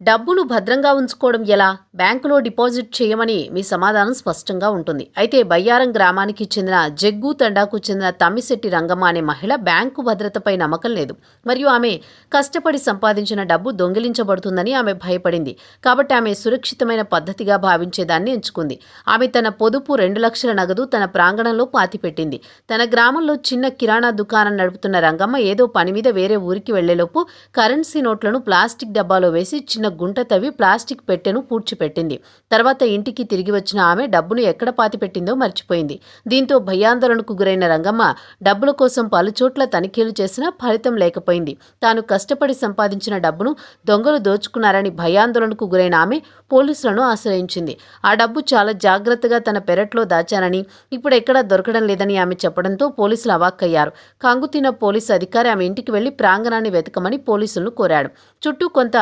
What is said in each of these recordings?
డబ్బును భద్రంగా ఉంచుకోవడం ఎలా? బ్యాంకులో డిపాజిట్ చేయమని మీ సమాధానం స్పష్టంగా ఉంటుంది. అయితే బయ్యారం గ్రామానికి చెందిన జగ్గు తండాకు చెందిన తమ్మిశెట్టి రంగమ్మ అనే మహిళ బ్యాంకు భద్రతపై నమ్మకం లేదు. మరియు ఆమె కష్టపడి సంపాదించిన డబ్బు దొంగిలించబడుతుందని ఆమె భయపడింది. కాబట్టి ఆమె సురక్షితమైన పద్ధతిగా భావించేదాన్ని ఎంచుకుంది. ఆమె తన పొదుపు రెండు లక్షల నగదు తన ప్రాంగణంలో పాతిపెట్టింది. తన గ్రామంలో చిన్న కిరాణా దుకాణం నడుపుతున్న రంగమ్మ ఏదో పని మీద వేరే ఊరికి వెళ్ళేలోపు కరెన్సీ నోట్లను ప్లాస్టిక్ డబ్బాలో వేసి చిన్న గుంట తవ్వి ప్లాస్టిక్ పెట్టెను పూడ్చిపెట్టింది. తర్వాత ఇంటికి తిరిగి వచ్చిన ఆమె డబ్బును ఎక్కడ పాతిపెట్టిందో మర్చిపోయింది. దీంతో భయాందోళనకు గురైన రంగమ్మ డబ్బుల కోసం పలుచోట్ల తనిఖీలు చేసినా ఫలితం లేకపోయింది. తాను కష్టపడి సంపాదించిన డబ్బును దొంగలు దోచుకున్నారని భయాందోళనకు గురైన ఆమె పోలీసులను ఆశ్రయించింది. ఆ డబ్బు చాలా జాగ్రత్తగా తన పెరట్లో దాచానని ఇప్పుడు ఎక్కడా దొరకడం లేదని ఆమె చెప్పడంతో పోలీసులు అవాక్కయ్యారు. కంగుతిన పోలీసు అధికారి ఆమె ఇంటికి వెళ్ళి ప్రాంగణాన్ని వెతకమని పోలీసులను కోరాడు. చుట్టూ కొంత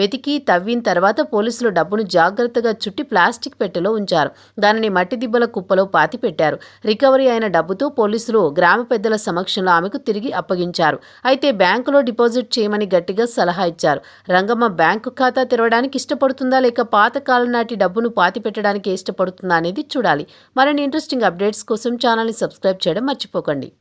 వెతికి తవ్విన తర్వాత పోలీసులు డబ్బును జాగ్రత్తగా చుట్టి ప్లాస్టిక్ పెట్టెలో ఉంచారు. దానిని మట్టి దిబ్బల కుప్పలో పాతి పెట్టారు. రికవరీ అయిన డబ్బుతో పోలీసులు గ్రామ పెద్దల సమక్షంలో ఆమెకు తిరిగి అప్పగించారు. అయితే బ్యాంకులో డిపాజిట్ చేయమని గట్టిగా సలహా ఇచ్చారు. రంగమ్మ బ్యాంకు ఖాతా తెరవడానికి ఇష్టపడుతుందా లేక పాతకాలం నాటి డబ్బును పాతి పెట్టడానికి ఇష్టపడుతుందా అనేది చూడాలి. మరిన్ని ఇంట్రెస్టింగ్ అప్డేట్స్ కోసం ఛానల్ని సబ్స్క్రైబ్ చేయడం మర్చిపోకండి.